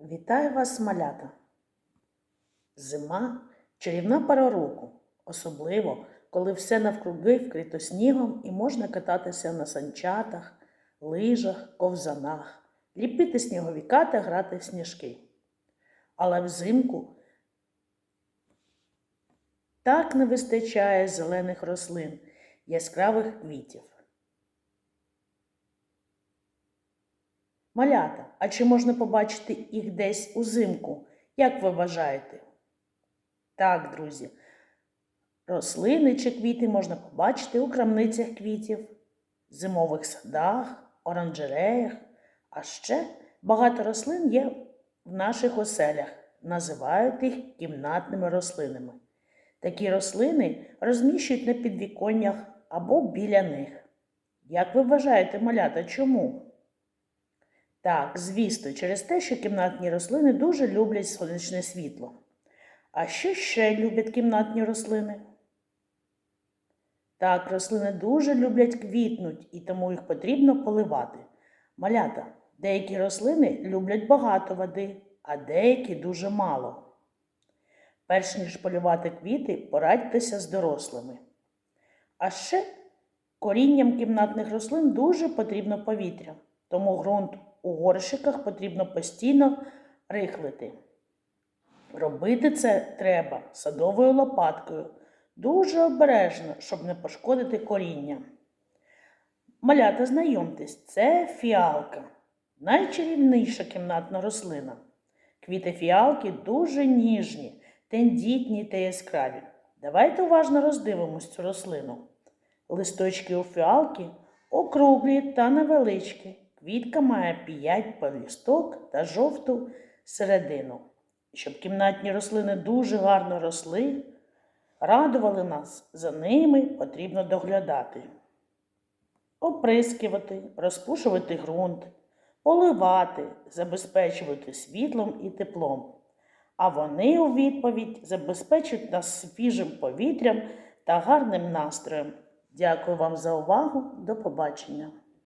Вітаю вас, малята! Зима чарівна пора року, особливо, коли все навкруги вкрито снігом і можна кататися на санчатах, лижах, ковзанах, ліпити сніговіка та грати в сніжки. Але взимку так не вистачає зелених рослин, яскравих квітів. Малята, а чи можна побачити їх десь узимку? Як ви вважаєте? Так, друзі, рослини чи квіти можна побачити у крамницях квітів, зимових садах, оранжереях, а ще багато рослин є в наших оселях. Називають їх кімнатними рослинами. Такі рослини розміщують на підвіконнях або біля них. Як ви вважаєте, малята, чому? Так, звісно, через те, що кімнатні рослини дуже люблять сонячне світло. А що ще люблять кімнатні рослини? Так, рослини дуже люблять квітнуть, і тому їх потрібно поливати. Малята, деякі рослини люблять багато води, а деякі дуже мало. Перш ніж полювати квіти, порадьтеся з дорослими. А ще корінням кімнатних рослин дуже потрібно повітря, тому ґрунт у горщиках потрібно постійно рихлити. Робити це треба садовою лопаткою, дуже обережно, щоб не пошкодити коріння. Малята, знайомтесь, це фіалка, найчарівніша кімнатна рослина. Квіти фіалки дуже ніжні, тендітні та яскраві. Давайте уважно роздивимось цю рослину. Листочки у фіалки округлі та невеличкі. Квітка має п'ять полісток та жовту середину. Щоб кімнатні рослини дуже гарно росли, радували нас, за ними потрібно доглядати. Оприскувати, розпушувати ґрунт, поливати, забезпечувати світлом і теплом. А вони у відповідь забезпечують нас свіжим повітрям та гарним настроєм. Дякую вам за увагу. До побачення!